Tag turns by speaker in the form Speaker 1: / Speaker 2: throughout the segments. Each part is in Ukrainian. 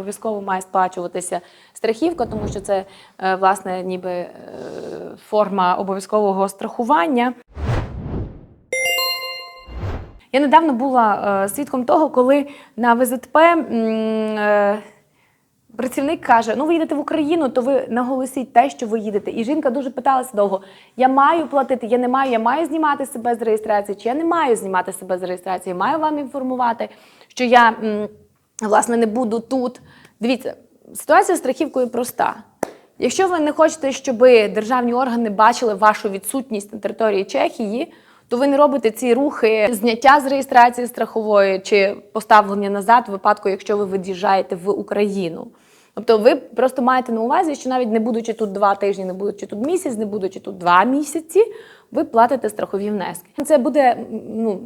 Speaker 1: обов'язково має сплачуватися страхівка, тому що це е, власне ніби е, форма обов'язкового страхування. Я недавно була е, свідком того, коли на ВЗТП е, працівник каже: ну ви їдете в Україну, то ви наголосіть те, що ви їдете. І жінка дуже питалася довго: я маю платити, я не маю, я маю знімати себе з реєстрації, чи я не маю знімати себе з реєстрації, маю вам інформувати, що я власне не буду тут. Дивіться, ситуація з страхівкою проста. Якщо ви не хочете, щоб державні органи бачили вашу відсутність на території Чехії, то ви не робите ці рухи зняття з реєстрації страхової чи поставлення назад в випадку, якщо ви від'їжджаєте в Україну. Тобто ви просто маєте на увазі, що навіть не будучи тут два тижні, не будучи тут місяць, не будучи тут два місяці, ви платите страхові внески. Це буде ну,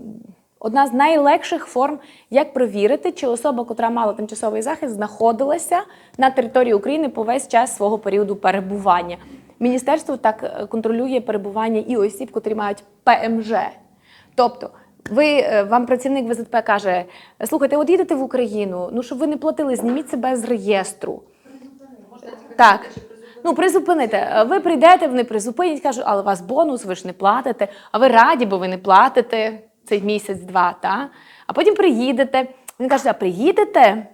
Speaker 1: одна з найлегших форм, як провірити, чи особа, котра мала тимчасовий захист, знаходилася на території України по весь час свого періоду перебування. Міністерство так е, контролює перебування і осіб, котрі мають ПМЖ. Тобто, ви е, вам працівник ВЗТП каже: слухайте, от їдете в Україну, ну щоб ви не платили, зніміть себе з реєстру. Так. Ну, призупините. Ви прийдете, вони призупинять, кажуть, але у вас бонус, ви ж не платите, а ви раді, бо ви не платите цей місяць-два. Та? А потім приїдете. Він каже, а приїдете,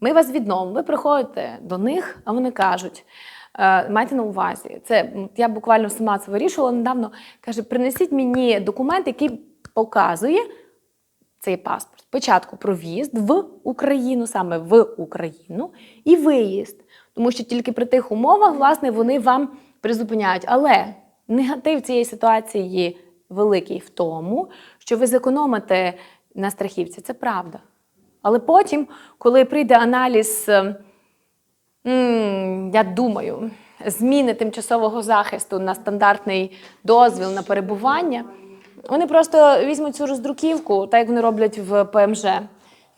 Speaker 1: ми вас відновимо. Ви приходите до них, а вони кажуть. «Е, Майте на увазі, це я буквально сама це вирішувала недавно. Каже, принесіть мені документ, який показує цей паспорт. Спочатку про в'їзд в Україну, саме в Україну, і виїзд. Тому що тільки при тих умовах, власне, вони вам призупиняють. Але негатив цієї ситуації великий в тому, що ви зекономите на страхівці. Це правда. Але потім, коли прийде аналіз. е, Я думаю, зміни тимчасового захисту на стандартний дозвіл на перебування. Вони просто візьмуть цю роздруківку, так як вони роблять в ПМЖ,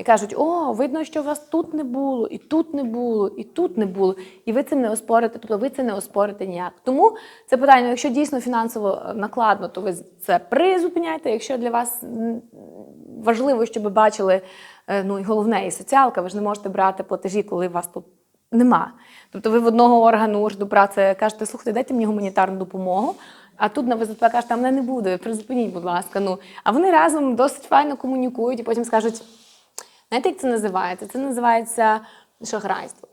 Speaker 1: і кажуть: о, видно, що вас тут не було, і тут не було, і тут не було. І ви це не оспорите, тобто ви це не оспорите ніяк. Тому це питання, якщо дійсно фінансово накладно, то ви це призупиняйте. Якщо для вас важливо, щоб ви бачили, е, ну і головне, і соціалка, ви ж не можете брати платежі, коли вас тут нема. Тобто ви в одного органу уряду праці кажете, слухайте, дайте мені гуманітарну допомогу. А тут на ВЗП кажете, а мене не буде, призупиніть, будь ласка. Ну, а вони разом досить файно комунікують і потім скажуть: знаєте, як це називається? Це називається шахрайство.